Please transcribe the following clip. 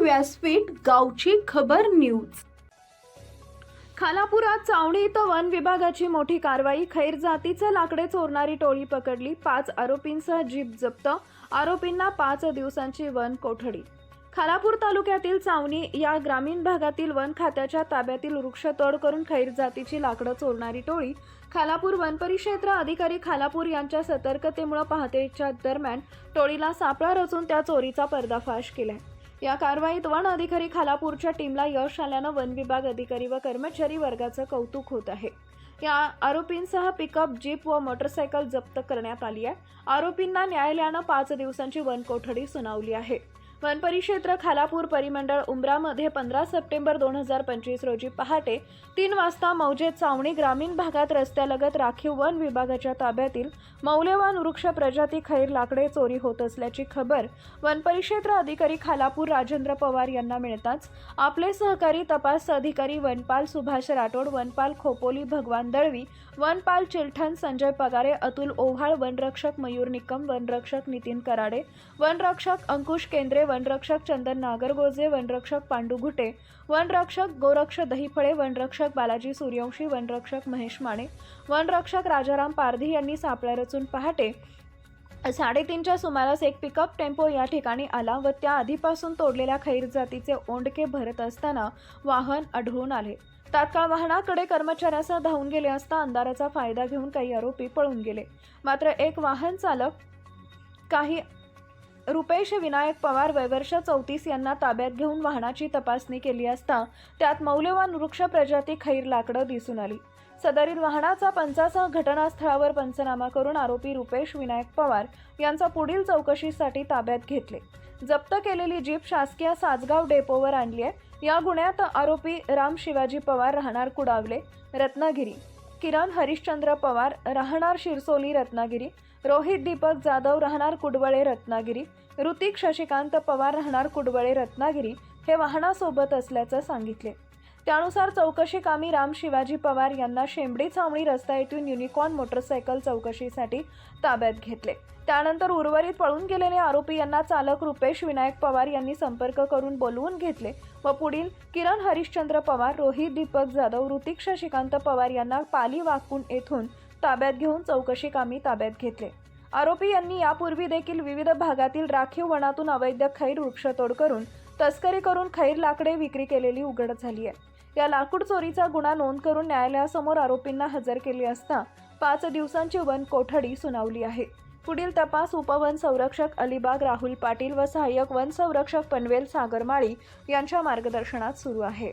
व्यासपीठ गावची खबर न्यूज. खालापुरात चावणी इथं वन विभागाची मोठी कारवाई. खैर जातीचे लाकडे चोरणारी टोळी पकडली. पाच आरोपींसह जीप जप्त. आरोपींना पाच दिवसांची वन कोठडी. खालापूर तालुक्यातील चावणी या ग्रामीण भागातील वन खात्याच्या ताब्यातील वृक्ष तोड करून खैर जातीची लाकडं चोरणारी टोळी खालापूर वन परिक्षेत्र अधिकारी खालापूर यांच्या सतर्कतेमुळे पहाटेच्या दरम्यान टोळीला सापळा रचून त्या चोरीचा पर्दाफाश केलाय. या कारवाईत वन अधिकारी खालापूरच्या टीमला यश आल्यानं वन विभाग अधिकारी व कर्मचारी वर्गाचं कौतुक होत आहे. या आरोपींसह पिकअप जीप व मोटरसायकल जप्त करण्यात आली आहे. आरोपींना न्यायालयानं पाच दिवसांची वन कोठडी सुनावली आहे. वन परिक्षेत्र खालापूर परिमंडळ उमरामध्ये पंधरा सप्टेंबर दोन हजार पंचवीस रोजी पहाटे तीन वाजता मौजे चावणी ग्रामीण भागात रस्त्यालगत राखीव वन विभागाच्या ताब्यातील मौल्यवान वृक्ष प्रजाती खैर लाकडे चोरी होत असल्याची खबर वनपरिक्षेत्र अधिकारी खालापूर राजेंद्र पवार यांना मिळताच आपले सहकारी तपास अधिकारी वनपाल सुभाष राठोड वनपाल खोपोली भगवान दळवी वनपाल चिलठण संजय पगारे अतुल ओव्हाळ वनरक्षक मयूर निकम वनरक्षक नितीन कराडे वनरक्षक अंकुश केंद्रे वनरक्षक चंदन नागरगोजे वनरक्षक पांडू घुटे वनरक्षक गोरक्ष दहीफळे वनरक्षक बालाजी सूर्यवंशी वनरक्षक महेश माने वनरक्षक राजाराम पारधी यांनी सापळा रचून पहाटे साडेतीनच्या सुमारास एक पिकअप टेम्पो या ठिकाणी आला व त्या आधीपासून तोडलेल्या खैर जातीचे ओंडके भरत असताना वाहन आढळून आले. तात्काळ वाहनाकडे कर्मचाऱ्यासह धावून गेले असता अंधाराचा फायदा घेऊन काही आरोपी पळून गेले. मात्र एक वाहन चालक काही रुपेश विनायक पवार वयवर्ष चौतीस यांना ताब्यात घेऊन वाहनाची तपासणी केली असता त्यात मौल्यवान वृक्ष प्रजाती खैर लाकडं दिसून आली. सदरील वाहनाचा पंचासह घटनास्थळावर पंचनामा करून आरोपी रुपेश विनायक पवार यांचा पुढील चौकशीसाठी ताब्यात घेतले. जप्त केलेली जीप शासकीय सासगाव डेपोवर आणली आहे. या गुन्ह्यात आरोपी राम शिवाजी पवार राहणार कुडावले रत्नागिरी. किरण हरिश्चंद्र पवार राहणार शिरसोली रत्नागिरी. रोहित दीपक जाधव राहणार कुडवळे रत्नागिरी. ऋतिक शशिकांत पवार राहणार कुडवळे रत्नागिरी. हे वाहनासोबत असल्याचं सांगितले. त्यानुसार चौकशी कामी राम शिवाजी पवार यांना शेंबडी छावणी रस्ता येथून युनिकॉर्न मोटरसायकल चौकशीसाठी ताब्यात घेतले. त्यानंतर उर्वरित पळून गेलेले आरोपी यांना चालक रुपेश विनायक पवार यांनी संपर्क करून बोलवून घेतले व पुढील किरण हरिश्चंद्र पवार रोहित दीपक जाधव ऋतिक शशिकांत पवार यांना पाली वाकून येथून ताब्यात घेऊन चौकशी कामी ताब्यात घेतले. आरोपी यांनी यापूर्वी देखील विविध भागातील राखीव वनातून अवैध खैर वृक्षतोड करून तस्करी करून खैर लाकडे विक्री केलेली उघड झाली आहे. या लाकूड चोरीचा गुन्हा नोंद करून न्यायालयासमोर आरोपींना हजर केले असता पाच दिवसांची वन कोठडी सुनावली आहे. पुढील तपास उपवन संरक्षक अलिबाग राहुल पाटील व सहाय्यक वन संरक्षक पनवेल सागरमाळी यांच्या मार्गदर्शनात सुरू आहे.